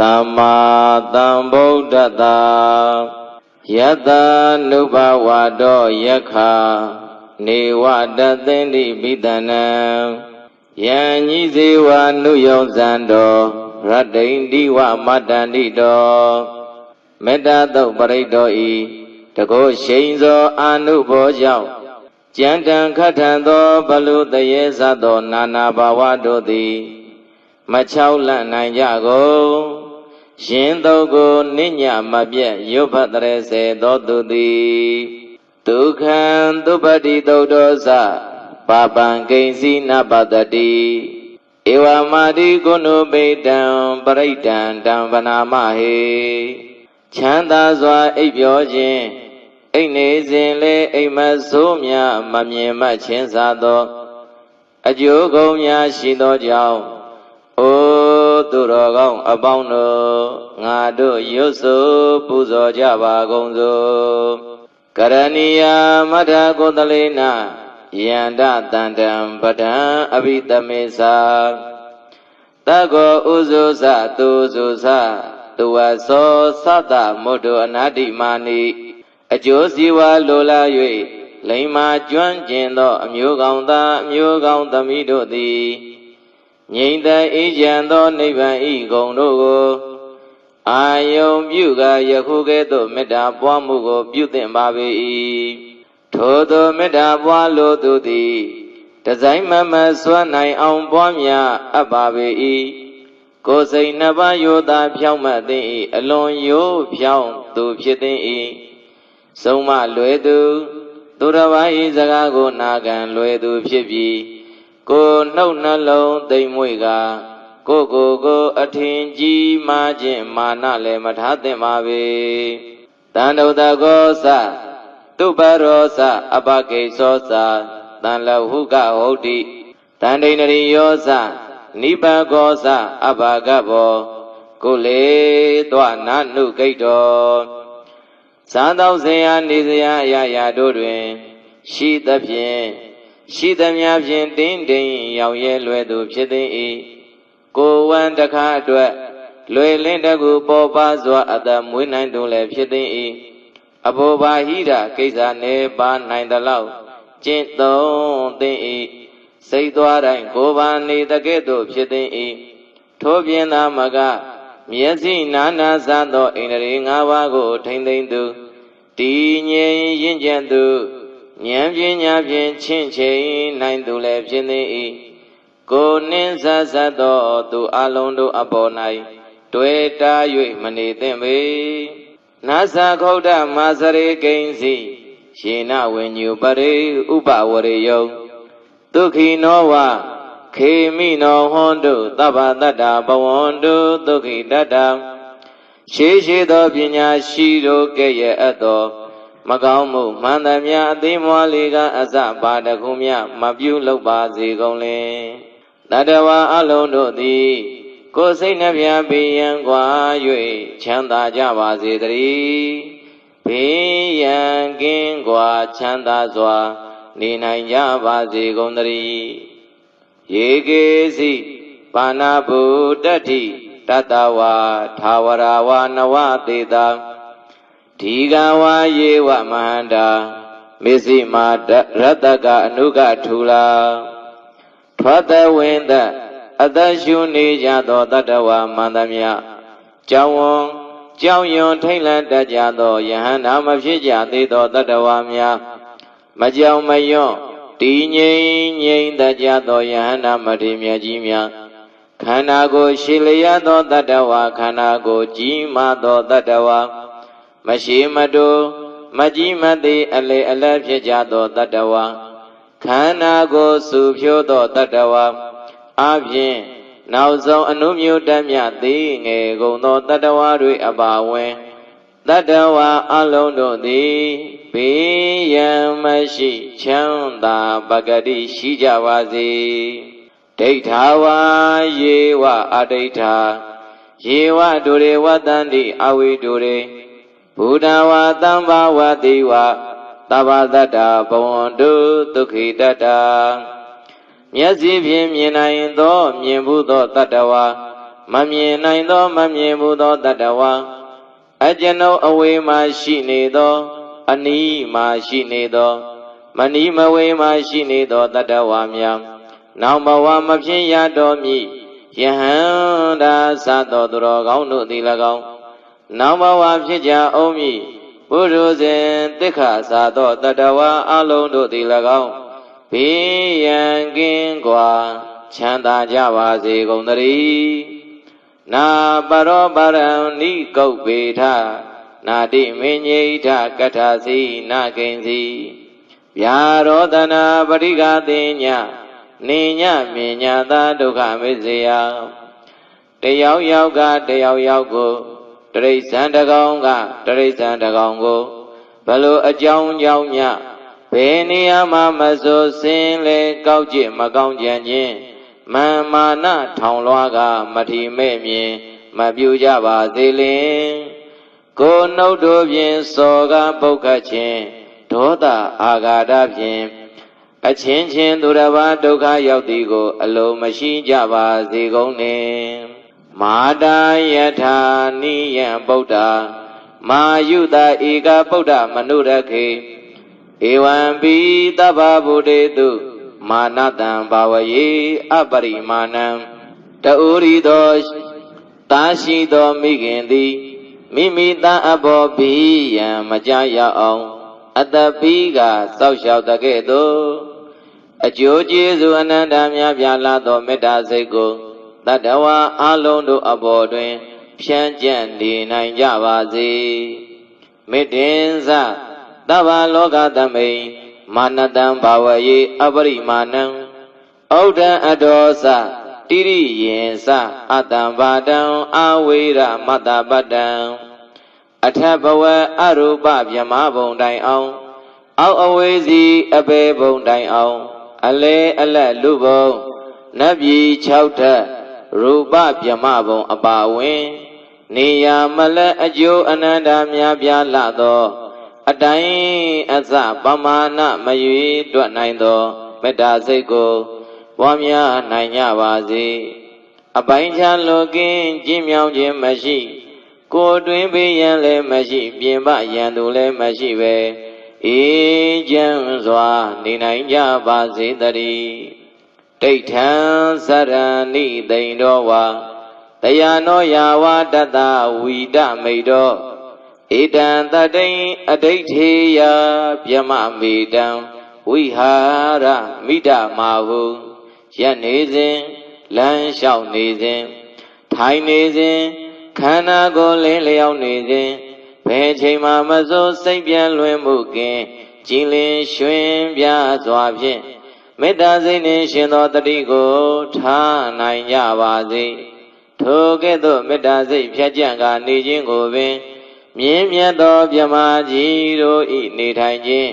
သမ္မာသမ္ဗုဒ္ဓတ္တယတနုဘဝတောယက္ခနေဝတသင်္တိပိတနံယံညိဇေဝနုယောဇံတော်ရတ္တိန္တိဝမတ္တန္တိတော်မေတ္တာတုတ်ပရိတောဤတကောရှိန်သောအာနုဘောကြောင့်ကြံတံခတ်ထံသောဘလုတရေသသော နာနာဘာဝတို့သည် မချောက်လန့်နိုင်ကြကုန် ရှင်တုတ်ကိုနိညာမပြတ်ရုပ်ဖတ်တရေစေသောသူသည်ဒုက္ခံသုပတိသုတ်တော်သပါပံကိဉ္စီနပတတိဧဝမာတိကုဏုပိတံပရိဒံတံဗနာမဟေချမ်းသာစွာအိပ်ပျော်ခြင်းအိတ်နေစဉ်လေအိမ်မဆိုးများမမြင်မှချင်းစားသော အကျိုးကုန်များရှိသောကြောင့်အိုး သူတော်ကောင်းအပေါင်းတို့ငါတို့ရွတ်ဆိုပူဇော်ကြပါကုန်စို့ကရဏီယမထကိုတလေနာယန္တတန္တံပဒံအဘိတမေသာတကောဥဇုသသူဇုသသူဝသောသတ္တမုဒ္ဒအနာတိမာနိအကျိုးစီဝါလိုလား၍လိမ္မာကျွမ်းကျင်သော အမျိုးကောင်းသားအမျိုးကောင်းသမီးတို့သည် ငြိမ့်တဲ့အေးချမ်းသောနိဗ္ဗာန်ဤဂုံတို့ကိုအာယုံပြုကာယခုကဲ့သို့မေတ္တာပွားမှုကိုပြုသင့်ပါ၏ထိုသောမေတ္တာပွားလိုသူသည်တဆိုင်မမစွမ်းနိုင်အောင်ပွားများအပ်ပါ၏ကိုယ်စိတ်နှစ်ပါးယောသာဖြောင်းမှတ်သည်အလွန်ရိုးဖြောင်းသူဖြစ်သည်ဆုံးမလွယ်သူသူတော်ဘာဤစကားကိုနာခံလွယ်သူဖြစ်ပြီး ကိုနှုတ်နှလုံးသိမ့်မွေကကိုကိုကိုအထင်ကြီးမားခြင်းမာနလည်းမထားသင့်ပါပေတန်တုတကောသတုပရောသအပကိသောသတန်လဟုကဟုတ်တိတန်ဒိဏရိယောသနိပကောသအဘာကဘောကိုလေတွနာနုကိတ်တော်စားသောက်စရာနေစရာအရာရာတို့တွင် ရှိသဖြင့် ရှိသမျှဖြင့်တင်းတင်းရောက်ရဲလွယ်သူဖြစ်သည်၏ကိုဝံတခါအတွက်လွယ်လင်းတကူပေါ်ပါစွာအသက်မွေးနိုင်သူလည်းဖြစ်သည်၏အဘောဘာဟိတာကိစ္စနေပါနိုင်သလောက်ကျင့်သုံးသင်၏စိတ်သွားတိုင်းကိုပါနေတကဲ့သို့ဖြစ်သည်၏ထို့ပြင်သာမကမျက်စိနာနာစားသောအိန္ဒြေ၅ပါးကိုထိမ့်သိမ့်သူတည်ငြိမ်ရင့်ကျက်သူ ဉာဏ်ပညာဖြင့်ချင့်ချိန်နိုင်သူလည်းဖြစ်နေ၏ကိုနှင်းဆက်ဆက်သောသူအလုံးတို့အပေါ်၌တွေ့တာ၍မနေသင့်ပေနာသခုဒ္ဓမာစရေကိဉ္စီရှင်နဝိညုပရိဥပဝရေယဒုက္ခိနောဝခေမိနောဟွန်တုသဗ္ဗတတ္တာဘဝန္တုဒုက္ခိတတ္တရှိရှိသောပညာရှိတို့ကဲ့ရဲ့အပ်သော မကောင်းမှုမှန်သမျှအသိမွားလေးကအစပါတခုမြမပြုလုပ်ပါစေကုန်လေတတဝါအလုံးတို့သည် ကိုယ်စိတ်နှပြဘေးရန်ကွာ၍ချမ်းသာကြပါစေတည်းဘေးရန်ကင်းကွာချမ်းသာစွာ နေနိုင်ကြပါစေကုန်တည်းယေကေစီပါဏဗုဒ္ဓတိတတဝါသာဝရဝနဝတေတာ ဒီကဝါယေဝမဟန္တာမေစိမာရတကအနုကထူလာထွက်သဝင်းသအသက်ရှုနေကြသောတတဝါမန္တမြကြောင်းဝံကြောင်းယွန်ထိတ်လန့်တတ်ကြသောယဟန္တာမဖြစ်ကြသေးသောတတဝါများမကြောင်မယွန့်တည်ငြိမ်ငြိမ်တတ်ကြသောယဟန္တာမထေမြတ်ကြီးများခန္ဓာကိုယ်ရှိလျက်သောတတဝါခန္ဓာကိုယ်ကြီးမာသောတတဝါ မရှိမတူမကြီးမသေးအလေအလတ်ဖြစ်ကြသောတတဝါခန္ဓာကိုယ်စုဖြိုးသောတတဝါအပြင်နောက်ဆုံးအနုမျိုးတတ်မြသေးငယ်ကုန်သောတတဝါတွေအပါဝင်တတဝါအလုံးတို့သည်ဘေးရန်မရှိချမ်းသာပဂတိရှိကြပါစေဒိဋ္ဌာဝါယေဝအဒိဋ္ဌာယေဝဒုရေဝတန္တိအဝိဒုရေ ဘုဒ္ဓဝါတမ္ဘာဝတိဝသဗ္ဗတတ္တာဘဝန္တုဒုက္ခိတတ္တာမျက်စိဖြင့်မြင်နိုင်သောမြင်ဘူးသောတတ္တဝါမမြင်နိုင်သောမမြင်ဘူးသောတတ္တဝါအကျွန်ုပ်အဝေးမှရှိနေသော အနီးမှရှိနေသော မနီးမဝေးမှရှိနေသောတတ္တဝါများနောက်ဘဝမဖြစ်ရတော်မူယဟန္တာသသောသူတော်ကောင်းတို့သည်၎င်း နောက်ဘဝဖြစ်ကြအောင်မည်ဘုရုဇဉ်တိခါသာသောတတဝါအလုံးတို့သည်၎င်းဘေးရန်ကင်းကွာချမ်းသာကြပါစေကုန်သတည်းနာပရောပရံနိကုတ်ပေထနာတိမင်းညိထကထာစီနာကိဉ္စီဗျာရောဒနာပရိဃတိညနေညမြညာသာဒုက္ခမေစေယတယောက်ယောက်ကတယောက်ယောက်ကို တရိษံတကောင်ကတရိษံတကောင်ကိုဘလို့အကြောင်းကြောင့်ညဘယ်နေရာမှာမဆိုစင်းလေကောက်ကြည့်မကောင်းကြံခြင်းမန်မာနထောင်လွှားကမထီမဲ့မြင် မပြူကြပါသေးလင်ကိုနှုတ်တို့ဖြင့်စောကပုတ်ခတ်ခြင်းဒေါသအာဃာတဖြင့်အချင်းချင်းသူတစ်ပါးဒုက္ခရောက်သည်ကို အလိုမရှိကြပါစေကုန်နှင့် မာတာယထာနိယံဗုဒ္ဓမာယုတာဧကဗုဒ္ဓမနုရခေဧဝံပိတဗ္ဗဗုတေတုမာနတံဘာဝယေအပရိမာဏံတူရီသောတာရှိသောမိခင်သည်မိမိသားအဘောဘိယံမကြရအောင်အတပိကစောက်ရှောက်တကဲ့သို့အကျိုးကျေးဇူးအနန္တများပြားလာသောမေတ္တာစိတ်ကို တတဝါအလုံးတို့အပေါ်တွင်ဖြန့်ကျက်နေနိုင်ကြပါစေမေတ္တင်စတဗ္ဗလောကသမိန်မာနတံဘာဝယေအပရိမာဏံဩဒံအဒောစတိရိယေစအတံဘာတံအာဝေရမတပတံအထဘဝအရူပဗြဟ္မဘုံတိုင်အောင်အောက်အဝေးစီအပေဘုံတိုင်အောင် အလဲအလက်လူဘုံနတ်ပြည်6ထက် ရူပပြမဘုံအပါဝင်နေယာမလက်အကျိုးအနန္တများပြားလာသောအတိုင်းအစပမာဏမရွေတွက်နိုင်သောမေတ္တာစိတ်ကိုပွားများနိုင်ကြပါစေအပိုင်းခြားလောကင်းကြည်မြောင်ခြင်းမရှိ ကိုတွင်ပေးရန်လည်းမရှိပြင်ပရန်သူလည်းမရှိပဲအေးချမ်းစွာနေနိုင်ကြပါစေတည်း ဒိဋ္ဌံသရဏိသိန်တော်ဝါတယာနောယာဝတတဝီတမိတ်တော်ဧတံတတိန်အဋိဋ္ဌေယဗျမမေတံဝိဟာရမိဒမာဟုရက်နေစဉ်လမ်းလျှောက်နေစဉ်ထိုင်နေစဉ်ခန္ဓာကိုယ်လင်းလျောက်နေစဉ်ဘယ်ချိန်မှမစိုးစိတ်ပြန်လွင်မှုကင်ကြည်လင်ရွှင်ပြစွာဖြင့် မေတ္တာစိတ်နှင့်ရှင်သောတတိကိုထားနိုင်ကြပါစေထိုကဲ့သို့မေတ္တာစိတ်ဖြတ်ကြံကနေခြင်းကိုပင်မြင်းမြတ်သောမြမကြီးတို့ဤနေထိုင်ခြင်း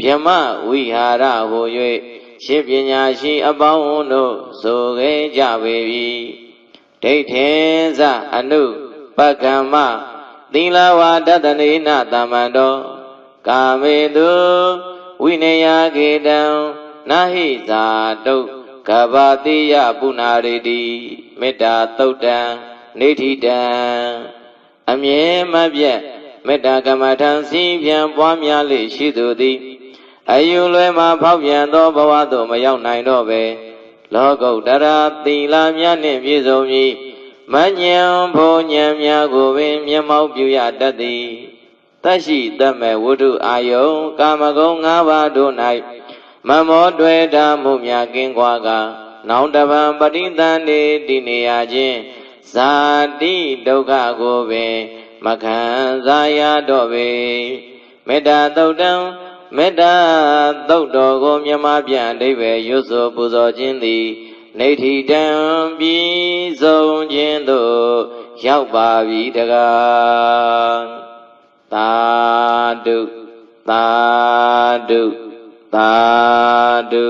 မြမဝိဟာရဟူ၍ရှင်းပညာရှိအပေါင်းတို့ဆိုခဲ့ကြပေပြီဒိဋ္ဌိသအနုပကမ္မသီလဝါဒတနေနတမ္မန္တောကာမေတုဝိနယကေတံ နာဟိဇာတုကဘာတိယပုနာရိတိမေတ္တာသုတ်တံနေဋိတံအမြဲမပြတ်မေတ္တာကမ္မထံစီပြန်ပွားများလေရှိသူသည်အယူလွယ်မှာဖောက်ပြန်သောဘဝသို့မရောက်နိုင်တော့ပဲလောကုတ္တရာသီလများနှင့်ပြည့်စုံပြီးမညံဘုံညံများကိုပင်မျက်မှောက်ပြုရတတ်သည်တရှိတမဲ့ဝိတုအာယုံကာမဂုဏ်၅ပါးတို့၌ မမောတွေ့တာမှုများကင်းကွာကနောင်တပံပရိသန္တိတည်နေရခြင်းဇာတိဒုက္ခကိုပင်မခံစားရတော့ပေမေတ္တာသုတ်တံမေတ္တာသုတ်တော်ကိုမြမပြန်အဓိပ္ပာယ်ရွတ်ဆိုပူဇော်ခြင်းသည်နေထီတံပြီးဆုံးခြင်းသို့ရောက်ပါပြီတကားသာဓုသာဓု သာဓု